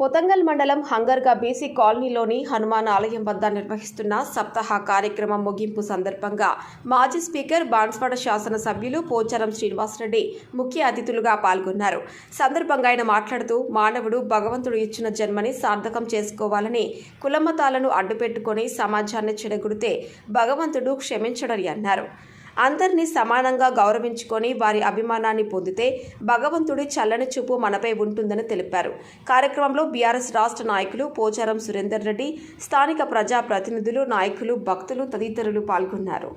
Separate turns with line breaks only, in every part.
పొతంగల్ మండలం హంగర్గా బీసీ కాలనీలోని హనుమాన్ ఆలయం వద్ద నిర్వహిస్తున్న సప్తాహ కార్యక్రమం ముగింపు సందర్భంగా మాజీ స్పీకర్ బాన్స్వాడ శాసనసభ్యులు పోచారం శ్రీనివాసరెడ్డి ముఖ్య అతిథులుగా పాల్గొన్నారు. సందర్భంగా ఆయన మాట్లాడుతూ మానవుడు భగవంతుడు ఇచ్చిన జన్మని సార్థకం చేసుకోవాలని కులమతాలను అడ్డుపెట్టుకొని సమాజాన్ని చెడగొడితే భగవంతుడు క్షమించడని అన్నారు. అందరినీ సమానంగా గౌరవించుకొని వారి అభిమానాన్ని పొందితే భగవంతుడి చల్లని చూపు మనపై ఉంటుందని తెలిపారు. కార్యక్రమంలో బీఆర్ఎస్ రాష్ట్ర నాయకులు పోచారం సురేందర్ రెడ్డి స్థానిక ప్రజా ప్రతినిధులు నాయకులు భక్తులు తదితరులు పాల్గొన్నారు.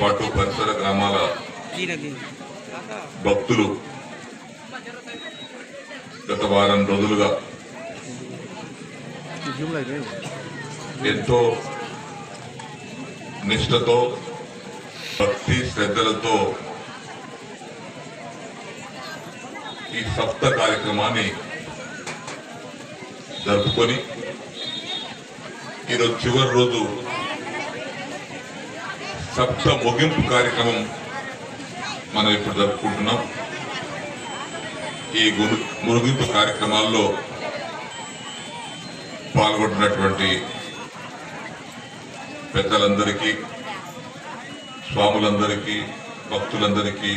పాటు పరిసర గ్రామాల భక్తులు గత వారం రోజులుగా ఎంతో నిష్ఠతో భక్తి శ్రద్ధలతో ఈ సప్త కార్యక్రమాన్ని జరుపుకొని ఈరోజు చివరి రోజు సప్త ముగింపు కార్యక్రమం మనం ఇప్పుడు జరుపుకుంటున్నాం. ఈ గురు- ముగింపు కార్యక్రమాల్లో పాల్గొంటున్నటువంటి పెద్దలందరికీ స్వాములందరికీ భక్తులందరికీ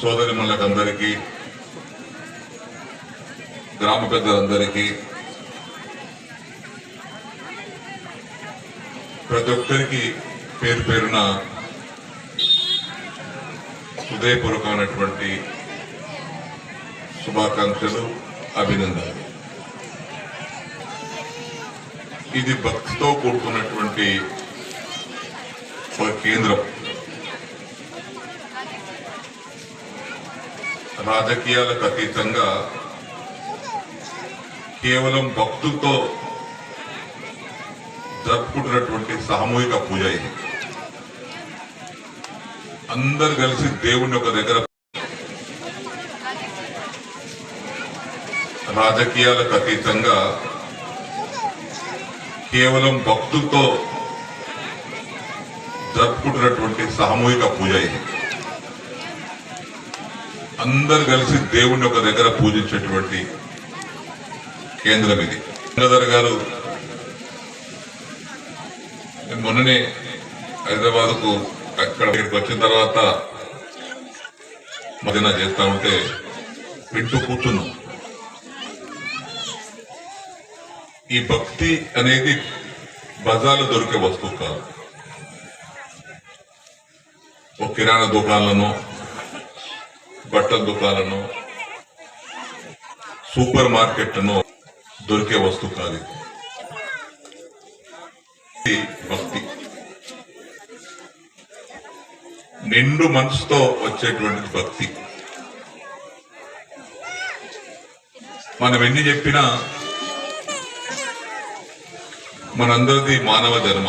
సోదరిమల్లకందరికీ గ్రామ పెద్దలందరికీ ప్రతి ఒక్కరికి పేరు పేరున హృదయపూర్వకమైనటువంటి శుభాకాంక్షలు అభినందనలు. ఇది భక్తితో కూడుకున్నటువంటి ఒక కేంద్రం. రాజకీయాలకు అతీతంగా కేవలం భక్తులతో జరుపుకుంటున్నటువంటి సామూహిక పూజ ఇది. అందరు కలిసి దేవుణ్ణి ఒక దగ్గర రాజకీయాలకు అతీతంగా కేవలం భక్తులతో జరుపుకుంటున్నటువంటి సామూహిక పూజ ఇది. అందరు కలిసి దేవుణ్ణి ఒక దగ్గర పూజించేటువంటి కేంద్రం ఇది. గంగాధర్ గారు మొన్ననే హైదరాబాద్కు అక్కడ ఇక్కడికి వచ్చిన తర్వాత మదిన చేస్తా ఉంటే వింటూ కూర్చున్నాం. ఈ భక్తి అనేది బజార్లో దొరికే వస్తువు కాదు. ఒక కిరాణా దుకాణాలను బట్టల దుకాణాలను సూపర్ మార్కెట్లను దొరికే వస్తువు కాదు భక్తి. నిండు మనసుతో వచ్చేటువంటి భక్తి. మనం ఎన్ని చెప్పినా మనందరిది మానవ జన్మ